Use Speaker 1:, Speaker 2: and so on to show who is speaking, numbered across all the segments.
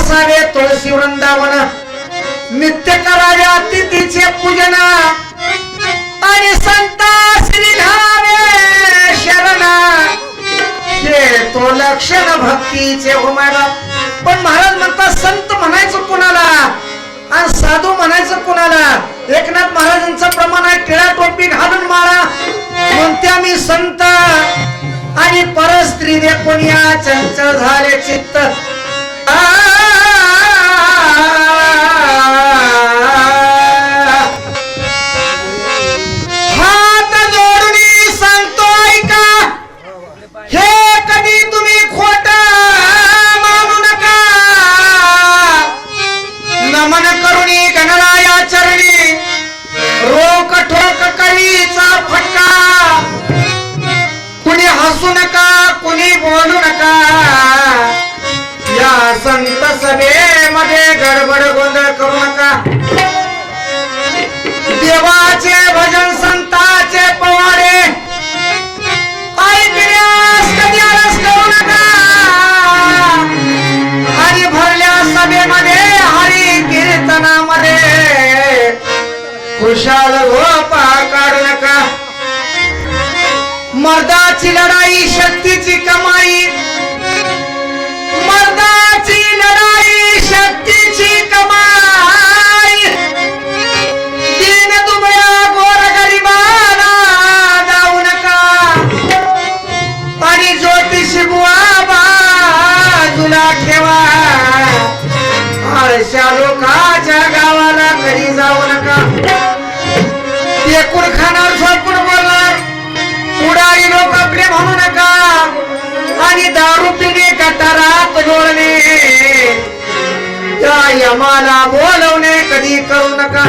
Speaker 1: असावे तुळशी वृंदावन. नित्य करावे अतिथीचे पूजन. आणि संता श्री घावे शरण. हे तो लक्षण भक्तीचे उमाला पण महाराज म्हणतात संत म्हणायचं कुणाला? आणि साधू म्हणायचं कुणाला? एकनाथ महाराजांचं प्रमाण आहे टिळा टोपी घालून माळा. म्हणते मी संत. आणि परस्त्री रे कोणिया चंचल झाले चित्त. आ हसू नका कुणी बोलू नका. या संत सभेमध्ये गडबड गोंधळ करू नका. देवाचे भजन संताचे पवाडे. ऐकण्यास कधी आळस करू नका. आणि भरल्या सभेमध्ये हरी कीर्तनामध्ये खुशाल गोपा काढू नका. मर्दाची लढाई शक्तीची कमाई. मर्दाची लढाई शक्तीची कमाई. दीन दुबळा गोर गरिबाला जाऊ नका. आणि ज्योतिष बुवा बाजूला ठेवा. आळशा लोकाच्या गावाला घरी जाऊ नका. एकूण खाणार दारू गोळणे त्या यमाला बोलवणे कधी करू नका.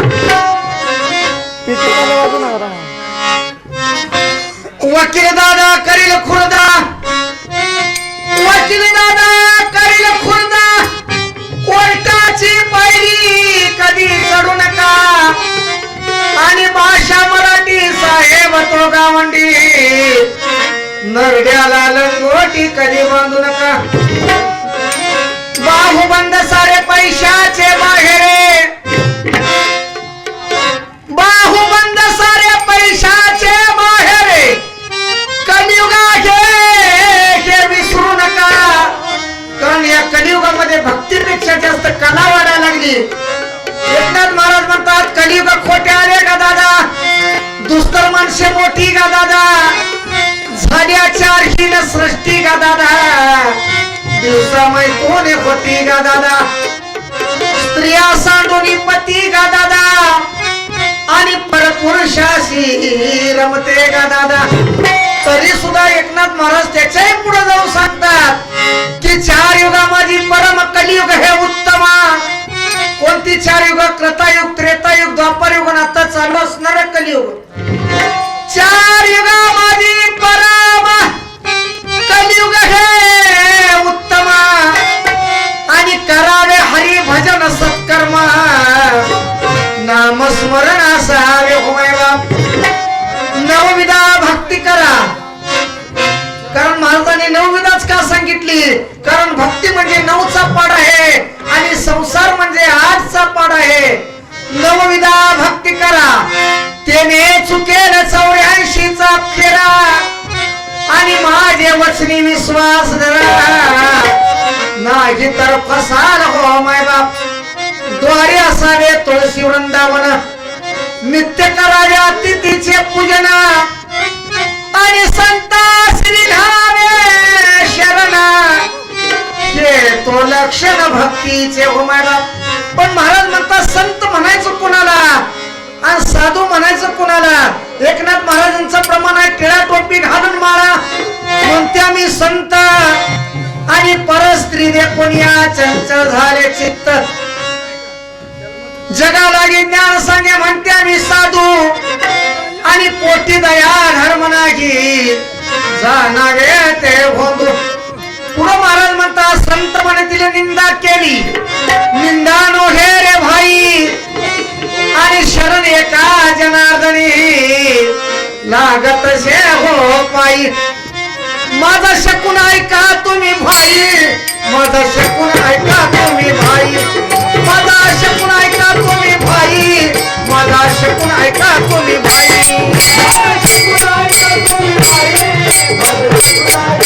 Speaker 1: वकील दादा करील खुर्दा. वकील दादा करील खुर्दा. कोर्टाची पायरी कधी करू नका. आणि भाषा मराठी साहेब तो गावंडी. नरड्याला लंगोटी कधी बांधू नका. बाहुबंद सारे पैशाचे बाहेरे बाहुबंद सारे पैशाचे बाहेर कलियुगा हे हे विसरू नका. कारण या कलियुगामध्ये भक्तीपेक्षा जास्त कला वाढायला लागली. एकनाथ महाराज म्हणतात कलियुग खोटे आले का दादा? दुष्कर माणसे मोठी का दादा? झाल्या चारहीन सृष्टी का दादा? दिवसामय कोण होती का दादा? स्त्रिया सांडून पती का दादा? आणि परपुरुषाशी रमते का दादा? तरी सुद्धा एकनाथ महाराज त्याच्याही पुढे जाऊन सांगतात की चार युगा माझी परम कलियुग हे उत्तम. कोणती चार युग? कृतायुग त्रेतायुग द्वापारयुग युग आता चालू असणार कलियुग. चार स्मरण असावे होय नवविधा भक्ती करा. कारण महाराजांनी नवविधाच का सांगितली? कारण भक्ती म्हणजे नऊचा पाड आहे आणि संसार म्हणजे आठचा पाड आहे. नवविधा भक्ती करा. त्याने चुकेल चौऱ्याऐंशीचा फेरा. आणि माझे वचनी विश्वास धरा. नाही तर फसाल हो माय बाप द्वारे असावे तुळशी वृंदावन. नित्य करावे अतिथीचे पूजन. आणि संता श्री घावे शरण हे तो लक्षण भक्तीचे उमाला पण महाराज म्हणतात संत म्हणायचं कुणाला? आणि साधू म्हणायचं कुणाला? एकनाथ महाराजांचं प्रमाण आहे टिळा टोपी घालून माळा. कोणत्या मी संत. आणि परस्त्री रे कोणिया चंचल झाले चित्त. जगालागी ज्ञान सांगे म्हणते मी साधू. आणि पोटी दया धर्म नाही. जाणारे ते भोगू पुढं महाराज म्हणतात संत म्हणे म्हणतील निंदा केली. निंदा नो हे रे भाई. आणि शरण एका जनार्दनी. लागत से हो पायी. माझा शकून ऐका तुम्ही भाई. माझा शकून ऐका तुम्ही भाई. माझा शकून ऐका तुम्ही भाई. माझा शकून ऐका तुम्ही भाई. शकून ऐका तुम्ही भाई.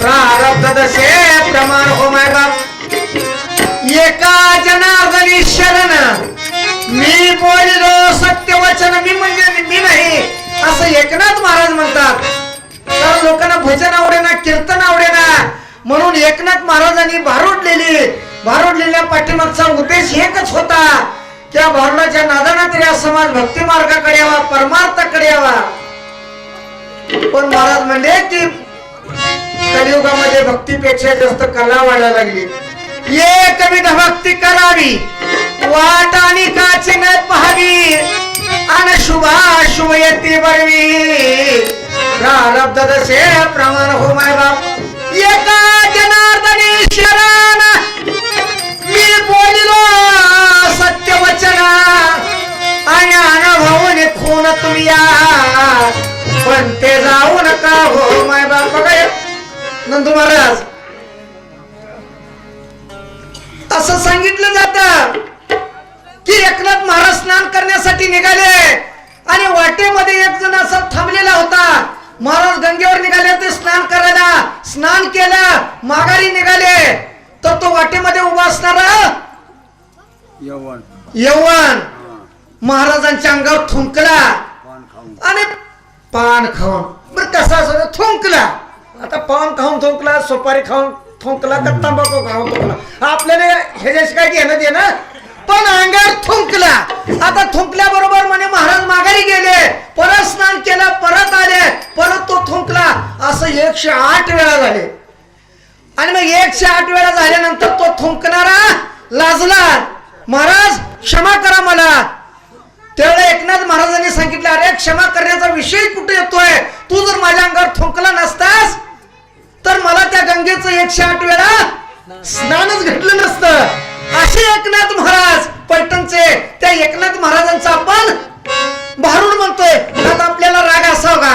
Speaker 1: प्रारब्ध दशे प्रमाण हो माय बाप बोलिलो सत्य वचन मी म्हणजे मी नाही. असं एकनाथ महाराज म्हणतात. कारण लोकांना भजन आवडेना कीर्तन आवडेना. म्हणून एकनाथ महाराजांनी भारुडलेली भारूडलेल्या पाठीमागचा उद्देश एकच होता. त्या भारुडाच्या नादाना तरी हा समाज भक्ती मार्गाकडे यावा परमार्थाकडे यावा. पण महाराज म्हणले की कलियुगामध्ये भक्तीपेक्षा जास्त कला वाढायला लागली. एकविध भक्ती करावी. वाट आणि काची न पाहावी. आणि शुभाशुभ येते बरवी. प्रारब्ध दशे प्रमाण हो माय बाप. एका जनार्दनी शरण. मी बोलिलो सत्य वचन. आणि अनुभवून खून तुम्ही या पण ते जाऊ नका हो माय बाप. बघा हे. नंदू महाराज. असं सांगितलं जात. एकनाथ महाराज स्नान करण्यासाठी निघाले. आणि वाटेमध्ये एक जण असा थांबलेला होता. महाराज गंगेवर निघाले ते स्नान करायला. स्नान केलं माघारी निघाले. तर तो वाटेमध्ये उभा असणारा
Speaker 2: यवन.
Speaker 1: यवन. महाराजांच्या अंगावर थुंकला. आणि पान खाऊन. बर कसा असं थुंकला. आता पान खाऊन थुंकला सुपारी खाऊन थुंकला का तंबाखू खाऊन थुंकला. आपल्याला ह्याच्याशी काय घेणं देणं पण अंगावर थुंकला. आता थुंकल्या बरोबर म्हणे महाराज माघारी गेले. परत स्नान केलं परत आले. परत तो थुंकला. असं एकशे आठ वेळा झाले. आणि मग एकशे आठ वेळा झाल्यानंतर तो थुंकणारा लाजला. महाराज क्षमा करा मला. त्यावेळेला एकनाथ महाराजांनी सांगितलं अरे क्षमा करण्याचा विषय कुठे येतोय? तू जर माझ्या अंगावर थुंकला नसतास तर मला त्या गंगेचं एकशे आठ वेळा स्नानच घडलं एकनाथ महाराज पैठणचे. त्या एकनाथ महाराजांचा आपण भारूड म्हणतोय. आता आपल्याला राग असावा का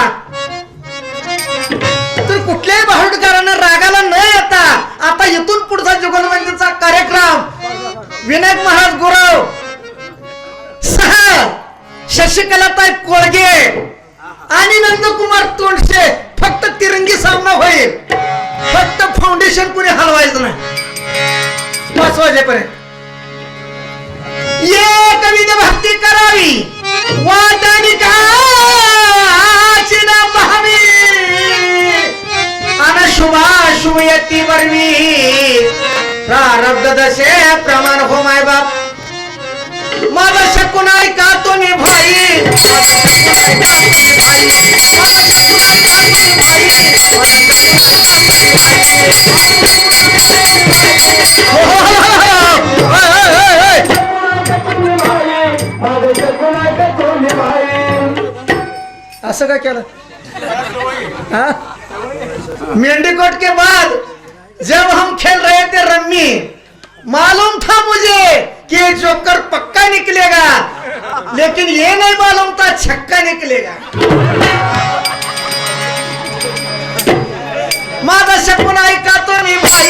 Speaker 1: तर कुठल्याही भारूडकारांना रागाला न येता आता इथून पुढचा जुगलबंदीचा कार्यक्रम. विनायक महाराज गुरव. सहा शशिकलाताई कोळगे आणि नंदकुमार तोंडशे. फक्त तिरंगी सामना होईल. फक्त फाउंडेशन कुणी हलवायचं नाही. पाच वाजेपर्यंत. ये कविता भक्ती करावी. वाटाणी काची ना पाहावी. आणि शुभा शुभ येती बरवी. प्रारब्ध दशे प्रमाण हो माय बाप. माझा शकून ऐका तुम्ही भाई? माझा असं काय केलं? मेंढीकोट के बाद जब हम खेल रहे थे रम्मी, मालूम था मुझे कि जोकर पक्का निकलेगा, लेकिन ये नहीं मालूम था छक्का निकलेगा माझा शकून ऐका तो तुम्ही भाई